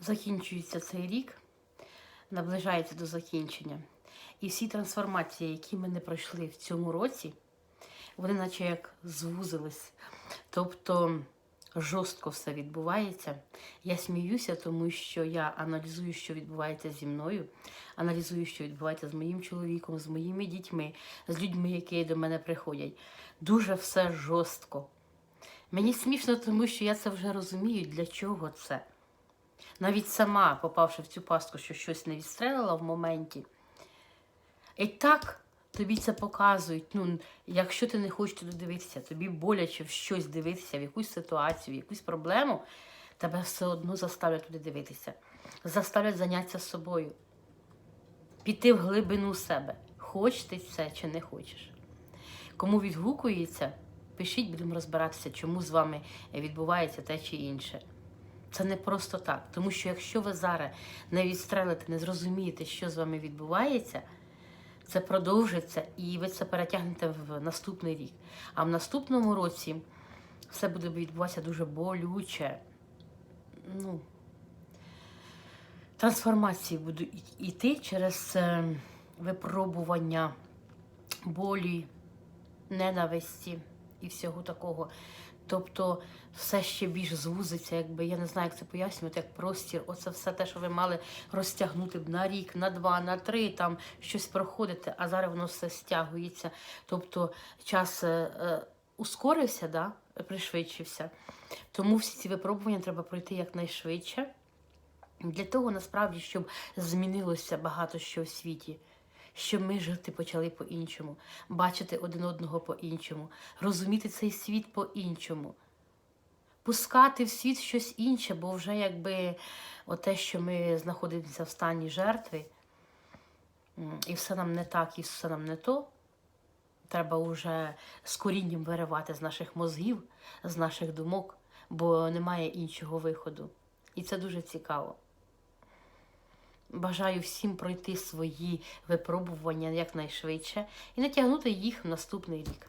Закінчується цей рік, наближається до закінчення. І всі трансформації, які ми не пройшли в цьому році, вони наче як звузились. Тобто жорстко все відбувається. Я сміюся, тому що я аналізую, що відбувається зі мною, аналізую, що відбувається з моїм чоловіком, з моїми дітьми, з людьми, які до мене приходять. Дуже все жорстко. Мені смішно, тому що я це вже розумію, для чого це. Навіть сама, попавши в цю пастку, що щось не відстрелила в моменті. І так тобі це показують. Ну, якщо ти не хочеш туди дивитися, тобі боляче в щось дивитися, в якусь ситуацію, в якусь проблему, тебе все одно заставлять туди дивитися. Заставлять зайнятися собою. Піти в глибину себе. Хочеш ти це чи не хочеш. Кому відгукується, пишіть, будемо розбиратися, чому з вами відбувається те чи інше. Це не просто так. Тому що якщо ви зараз не відстрелите, не зрозумієте, що з вами відбувається, це продовжиться і ви це перетягнете в наступний рік. А в наступному році все буде відбуватися дуже болюче. Ну, трансформації будуть йти через е, випробування болі, ненависті і всього такого. Тобто все ще більш звузиться, якби я не знаю, як це пояснювати, як простір. Оце все те, що ви мали розтягнути б на рік, на два, на три, там щось проходити, а зараз воно все стягується. Тобто час е, е, ускорився, да? пришвидшився. Тому всі ці випробування треба пройти якнайшвидше. Для того насправді, щоб змінилося багато що в світі. Щоб ми жити почали по-іншому, бачити один одного по-іншому, розуміти цей світ по-іншому, пускати в світ щось інше, бо вже якби оте, що ми знаходимося в стані жертви, і все нам не так, і все нам не то. Треба вже з корінням виривати з наших мозгів, з наших думок, бо немає іншого виходу. І це дуже цікаво. Бажаю всім пройти свої випробування якнайшвидше і натягнути їх в наступний рік.